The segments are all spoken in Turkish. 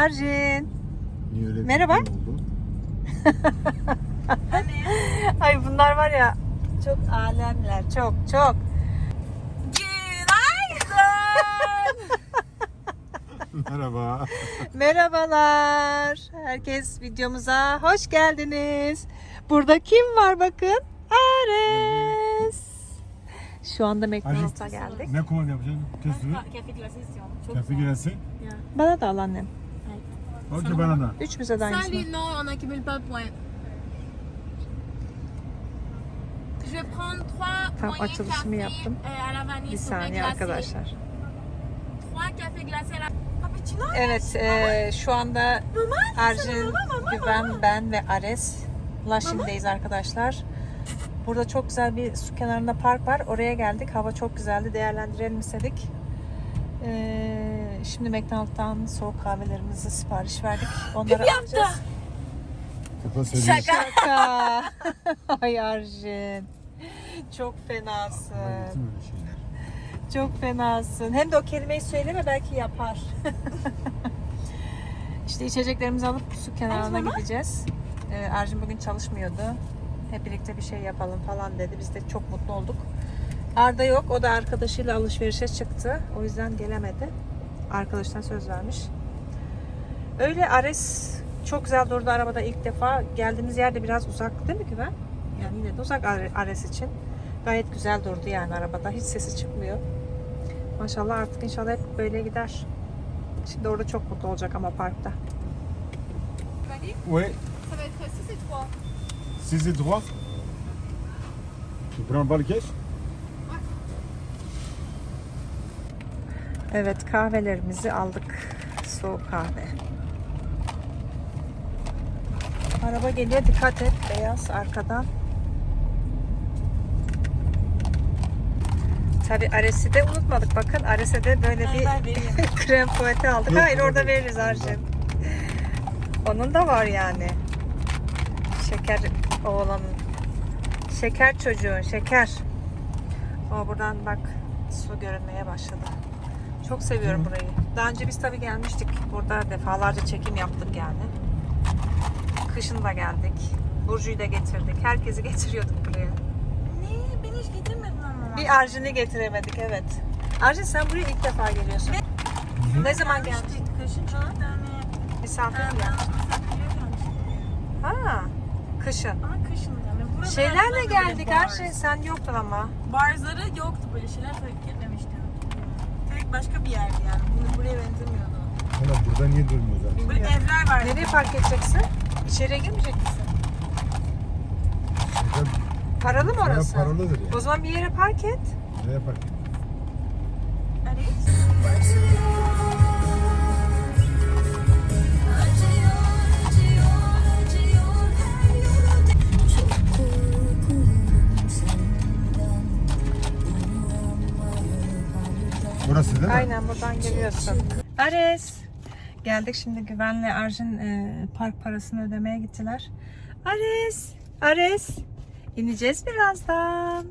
Arjin. Niye öyle bir Merhaba. şey oldu? Ay bunlar var ya çok alemler. Çok çok. Günaydın. Merhaba. Merhabalar. Herkes videomuza hoş geldiniz. Burada kim var bakın? Ares. Şu anda McDonald's'a geldik. ne kumar yapacaksın? Köstü. Café glacé istiyorum. Çok Kafe güzel. Bana da al annem. Okey bana da. Üçümüze de aynısını. Salut, non, on accumule pas de points. Je vais prendre trois Tam moyens açılışımı cafés, yaptım. euh, à la vanille Bir saniye glacé. arkadaşlar. Trois cafés glacés à la Cappuccino Evet, e, şu anda Arjin, Güven, ben ve Ares Laşin'deyiz arkadaşlar. Burada çok güzel bir su kenarında park var. Oraya geldik. Hava çok güzeldi. Değerlendirelim istedik. E, şimdi McDonald's'tan soğuk kahvelerimizi sipariş verdik. Onları alacağız. Kafa seviyorsun. Şaka. Ay Arjin. Çok fenasın. Bütün öyle şeyler. Çok fenasın. Hem de o kelimeyi söyleme belki yapar. işte içeceklerimizi alıp su kenarına gideceğiz. Ee, Arjun bugün çalışmıyordu. Hep birlikte bir şey yapalım falan dedi. Biz de çok mutlu olduk. Arda yok. O da arkadaşıyla alışverişe çıktı. O yüzden gelemedi. Arkadaştan söz vermiş. Öyle Ares çok güzel durdu arabada ilk defa. Geldiğimiz yerde biraz uzak değil mi Güven? Yani yine de uzak Are- Ares için. Gayet güzel durdu yani arabada. Hiç sesi çıkmıyor. Maşallah artık inşallah hep böyle gider. Şimdi orada çok mutlu olacak ama parkta. Oui, Ça va être 6 et 3. si c'est droit. Tu prends pas le? Evet kahvelerimizi aldık. Soğuk kahve. Araba geliyor dikkat et. Beyaz arkadan. Tabi Ares'i de unutmadık. Bakın Ares'e de böyle bir krem tuvaleti aldık. Yok, Hayır yok, orada yok. veririz Arjun. Onun da var yani. Şeker oğlanın. Şeker çocuğun şeker. O buradan bak su görünmeye başladı. Çok seviyorum burayı. Daha önce biz tabii gelmiştik. Burada defalarca çekim yaptık yani. Kışın da geldik. Burcu'yu da getirdik. Herkesi getiriyorduk buraya. Ne? Beni hiç getirmedin ama. Bir Arjun'u getiremedik evet. Arjun sen buraya ilk defa geliyorsun. Ne zaman geldin? Kışın çok tane. Misafir mi. Ha, kışın. Ama kışın yani. Şeylerle geldik bars. Arjun sen yoktun ama. Barzları yoktu böyle şeyler fark. Başka bir yerdi yani. Bunu buraya benzemiyordu. Ama burada niye durmuyor zaten? Böyle evler var. Nereye park edeceksin? İçeriye girmeyecek misin? Burada Paralı mı orası? paralıdır ya. O zaman bir yere park et. Nereye park edeyim? Burası değil mi? Aynen buradan geliyorsun. Ares. Geldik şimdi Güven'le Arjun e, park parasını ödemeye gittiler. Ares. Ares. İneceğiz birazdan.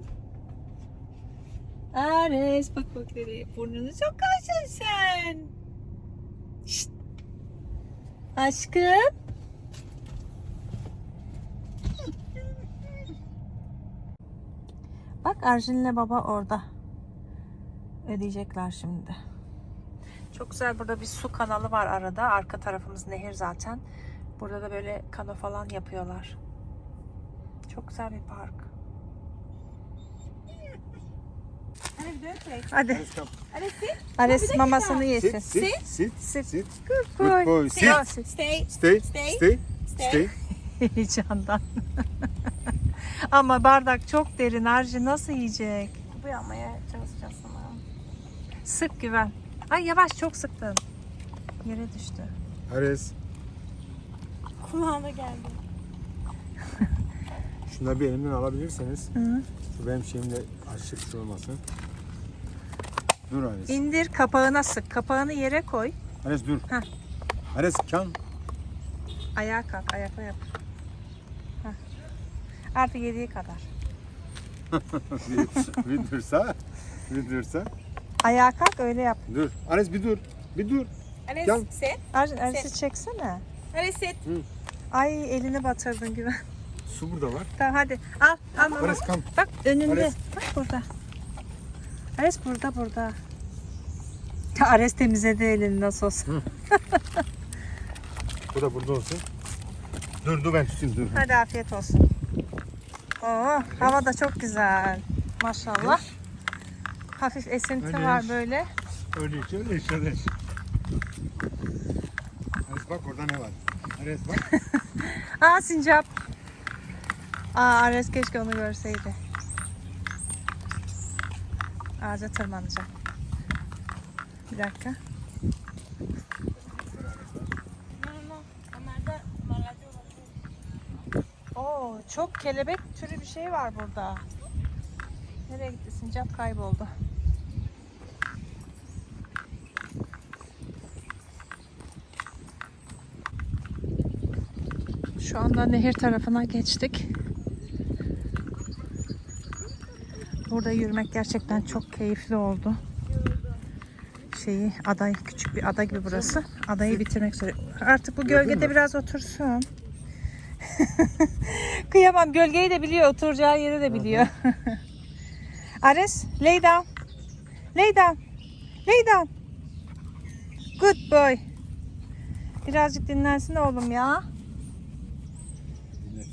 Ares bak bak nereye. Burnunu çok açın sen. Şşt. Aşkım. Bak Arjun'le baba orada. Ödeyecekler şimdi. Çok güzel burada bir su kanalı var arada. Arka tarafımız nehir zaten. Burada da böyle kano falan yapıyorlar. Çok güzel bir park. Hadi. Ares mamasını yesin. Sit, sit, Sit. sit. Good Good boy. Sit. Stay. Stay, Stay. stay, Stay. stay. Heyecandan. Ama bardak çok derin. Arjun nasıl yiyecek? Bu sana. Sık güven. Ay yavaş çok sıktın. Yere düştü. Ares, Kulağına geldi. şunları bir elimden alabilirseniz. Hı. Şu benim şeyimle açık bir olmasın. Dur Ares. İndir kapağına sık. Kapağını yere koy. Ares dur. Heh. Ares kan. Ayağa kalk. Ayakta yap. Heh. Artık yediği kadar. bir dursa. Bir dursa. Ayağa kalk öyle yap. Dur. Ares bir dur. Bir dur. Ares Gel. set. Arjun Ares'i çeksene. Ares set. Ay elini batırdın güven. Su burada var. Tamam hadi al al mama. Ares kam. Bak önünde. Ares. Bak burada. Ares burada burada. Ya Ares temizledi elini nasıl olsa. Bu da burada olsun. Dur dur ben tutayım dur. Hadi afiyet olsun. Oo, hava da çok güzel. Maşallah. Hafif esinti Öyle. var böyle. Öyle iç öyle iç öyle iç. Ares bak orada ne var. Ares bak. Aa sincap. Aa Ares keşke onu görseydi. Ağaca tırmanacak. Bir dakika. Oo çok kelebek türü bir şey var burada. Nereye gitti sincap kayboldu. Şu anda nehir tarafına geçtik. Burada yürümek gerçekten çok keyifli oldu. Şeyi aday küçük bir ada gibi burası. Adayı bitirmek üzere. Artık bu gölgede biraz otursun. Kıyamam. Gölgeyi de biliyor. Oturacağı yeri de biliyor. Ares, lay down. Lay down. Lay down. Good boy. Birazcık dinlensin oğlum ya.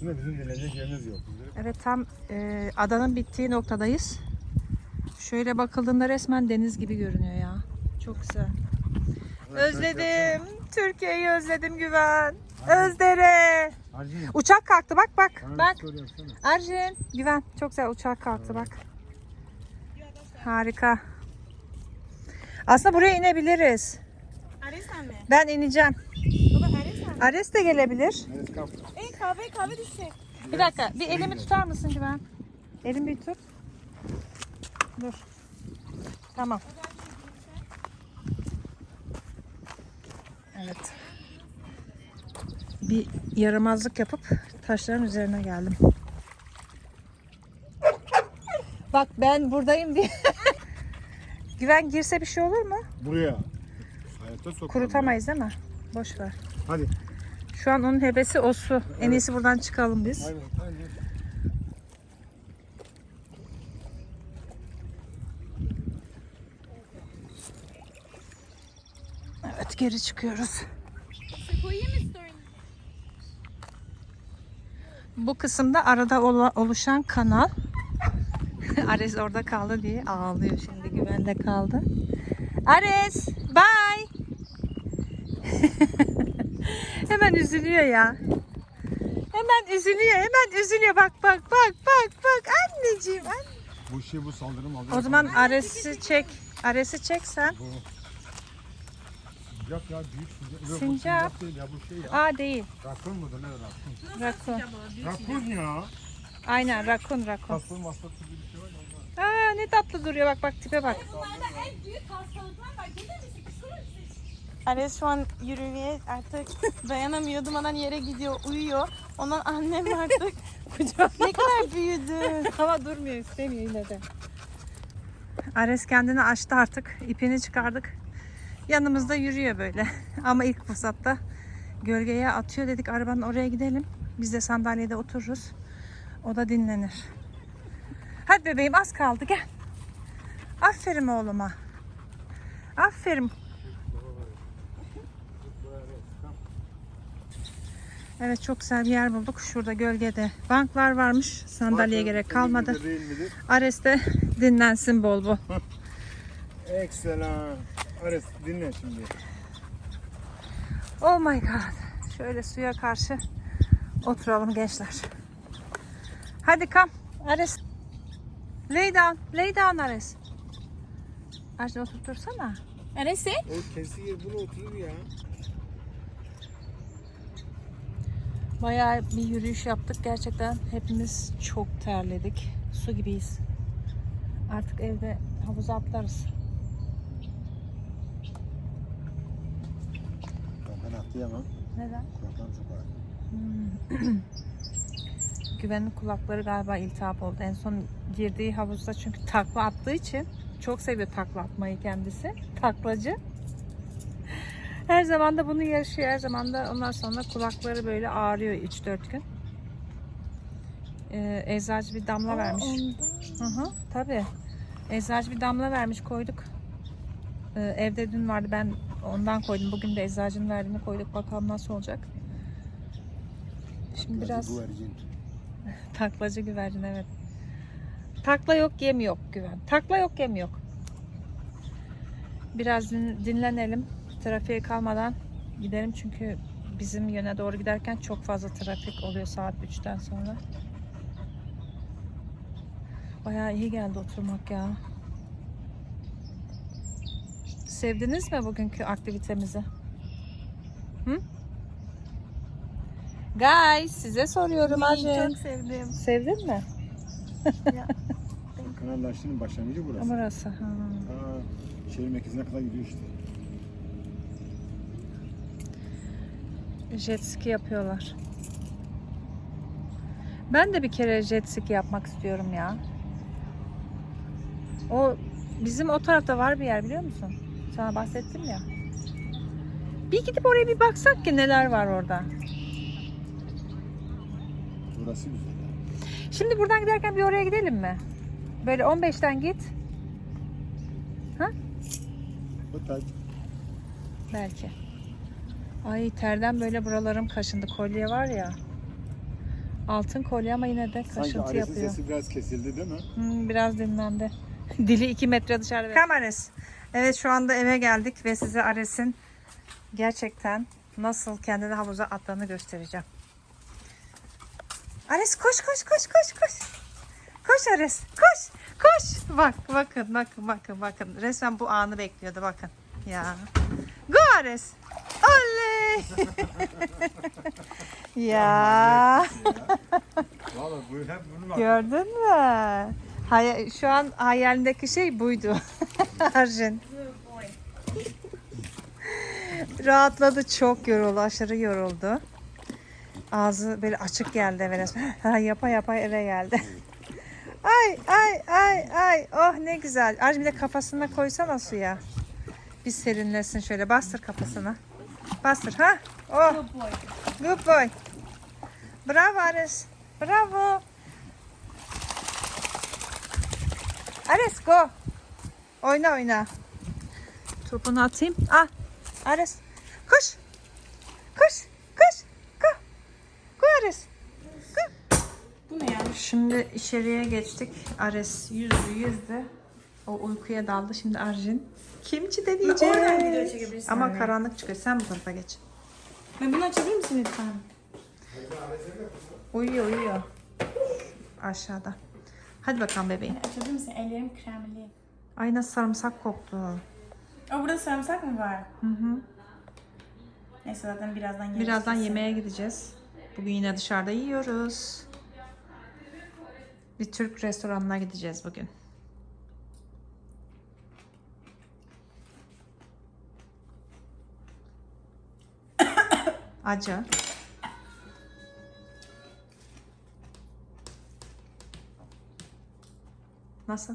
De bizim dinlenecek yerimiz yok. Evet tam e, adanın bittiği noktadayız. Şöyle bakıldığında resmen deniz gibi görünüyor ya. Çok güzel. Özledim. Türkiye'yi özledim Güven. Özdere. Arjin. Uçak kalktı bak bak. Bak. Arjin, Güven çok güzel uçak kalktı bak. Harika. Aslında buraya inebiliriz. Ben ineceğim. Ares de gelebilir. Ey kahve kahve düşecek. Bir dakika, bir elimi tutar mısın Güven? Elimi bir tut. Dur. Tamam. Evet. Bir yaramazlık yapıp taşların üzerine geldim. Bak ben buradayım diye. Güven girse bir şey olur mu? Buraya. Hayatta sokmam. Kurutamayız değil mi? Boş ver. Hadi. Şu an onun hebesi o su. En iyisi buradan çıkalım biz. Hadi. Hadi. Evet geri çıkıyoruz. Bu kısımda arada oluşan kanal. Ares orada kaldı diye ağlıyor şimdi güvende kaldı. Ares bye. hemen üzülüyor ya. Hemen üzülüyor hemen üzülüyor bak bak bak bak bak anneciğim. anne. Bu şey bu saldırım aldı. O zaman Ares'i çek. Ares'i çek sen. Bu. Sincap ya büyük sincap. Yok, bu Sincap. değil ya bu şey ya. Aa değil. Rakun mudur ne rakun? Rakun. Rakun ya. Aynen rakun rakun. Kaslı maslı bir şey var ya. Aa ne tatlı duruyor bak bak tipe bak. Bunlarda en büyük hastalıklar var. Gelir? Ares şu an yürümeye artık dayanamıyor. Dumadan yere gidiyor, uyuyor. Ondan annem artık ne kadar büyüdü. Ama durmuyor istemiyor yine de. Ares kendini açtı artık. İpini çıkardık. Yanımızda yürüyor böyle. Ama ilk fırsatta gölgeye atıyor dedik arabanın oraya gidelim. Biz de sandalyede otururuz. O da dinlenir. Hadi bebeğim az kaldı gel. Aferin oğluma. Aferin. Evet çok güzel bir yer bulduk. Şurada gölgede banklar varmış. Sandalyeye gerek kalmadı. Midir, Değil midir? Ares de dinlensin bol bol. Excellent. Ares dinle şimdi. Oh my god. Şöyle suya karşı oturalım gençler. Hadi kam. Ares. Lay down. Lay down Ares. Ares oturtursana. Ares'e? O kesin yer bunu oturur ya. Bayağı bir yürüyüş yaptık. Gerçekten hepimiz çok terledik. Su gibiyiz. Artık evde havuza atlarız. Ben atlayamam. Neden? Kulaklarım çok ağrıyor. Güvenlik kulakları galiba iltihap oldu. En son girdiği havuzda çünkü takla attığı için Çok seviyor takla atmayı kendisi. Taklacı. Her zaman da bunu yaşıyor. Her zaman da ondan sonra kulakları böyle ağrıyor 3-4 gün. Ee, eczacı bir damla vermiş. Hı hı, tabii. Eczacı bir damla vermiş koyduk. Ee, evde dün vardı ben ondan koydum. Bugün de eczacının verdiğini koyduk. Bakalım nasıl olacak. Şimdi biraz Güvercin. taklacı güvercin evet. Takla yok yem yok güven. Takla yok yem yok. Biraz din- dinlenelim. Trafiğe kalmadan gidelim çünkü bizim yöne doğru giderken çok fazla trafik oluyor saat 3'ten sonra. Bayağı iyi geldi oturmak ya. Sevdiniz mi bugünkü aktivitemizi? Hı? Guys size soruyorum Arjen. Çok sevdim. Sevdin mi? Kanallaştığının başlangıcı burası. Burası. Ha. Aa, şehir merkezine kadar gidiyor işte. Jet ski yapıyorlar. Ben de bir kere jet ski yapmak istiyorum ya. O bizim o tarafta var bir yer biliyor musun? Sana bahsettim ya. Bir gidip oraya bir baksak ki neler var orada. Burası güzel. Şimdi buradan giderken bir oraya gidelim mi? Böyle 15'ten git. Bu taç. Belki. Ay terden böyle buralarım kaşındı. Kolye var ya. Altın kolye ama yine de Sanki kaşıntı Ares'in yapıyor. sesi biraz kesildi değil mi? Hmm, biraz dinlendi. Dili 2 metre dışarıda. Kam Ares. Evet şu anda eve geldik ve size Ares'in gerçekten nasıl kendini havuza attığını göstereceğim. Ares koş koş koş koş koş. Koş Ares koş koş. Bak bakın bakın bakın bakın. Resmen bu anı bekliyordu bakın. Ya. Go Ares. Ya. Valla bu hep bunu bak. Gördün mü? Hay şu an hayalindeki şey buydu. Arjun. Rahatladı çok yoruldu. Aşırı yoruldu. Ağzı böyle açık geldi eve. Ha, yapa yapa eve geldi. ay ay ay ay. Oh ne güzel. Arjun bir de kafasına koysana suya. Bir serinlesin şöyle. Bastır kafasına. Bastır ha. Oh. Good boy. Good boy. Bravo Ares. Bravo. Ares go. Oyna oyna. Topunu atayım. Ah. Ares. Koş. Koş. Koş. Go. Go Ares. Bu ne ya? Şimdi içeriye geçtik. Ares yüzdü yüzdü. O uykuya daldı. Şimdi Arjin. Kimçi deneyecek. Oradan video çekebilirsin Ama anne. karanlık çıkıyor. Sen bu tarafa geç. Ve bunu açabilir misin lütfen? Uyuyor uyuyor. Aşağıda. Hadi bakalım bebeğim. Açabilir misin? Ellerim kremli. Ay nasıl sarımsak koktu. Aa, burada sarımsak mı var? Hı hı. Neyse zaten birazdan yeriz. Birazdan kesin. yemeğe gideceğiz. Bugün yine dışarıda yiyoruz. Bir Türk restoranına gideceğiz bugün. Acı. Nasıl?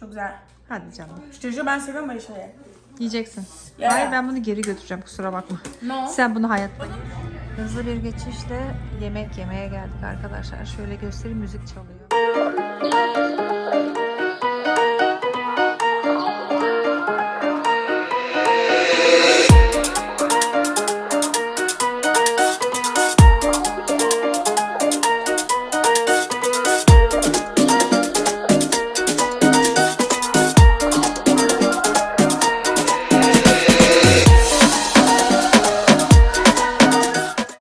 Çok güzel. Hadi canım. Şu çocuğu ben seviyorum böyle şeyleri. Yiyeceksin. Ya. Hayır ben bunu geri götüreceğim kusura bakma. No. Sen bunu hayatta ye. Hızlı bir geçişle yemek yemeye geldik arkadaşlar. Şöyle göstereyim müzik çalıyor.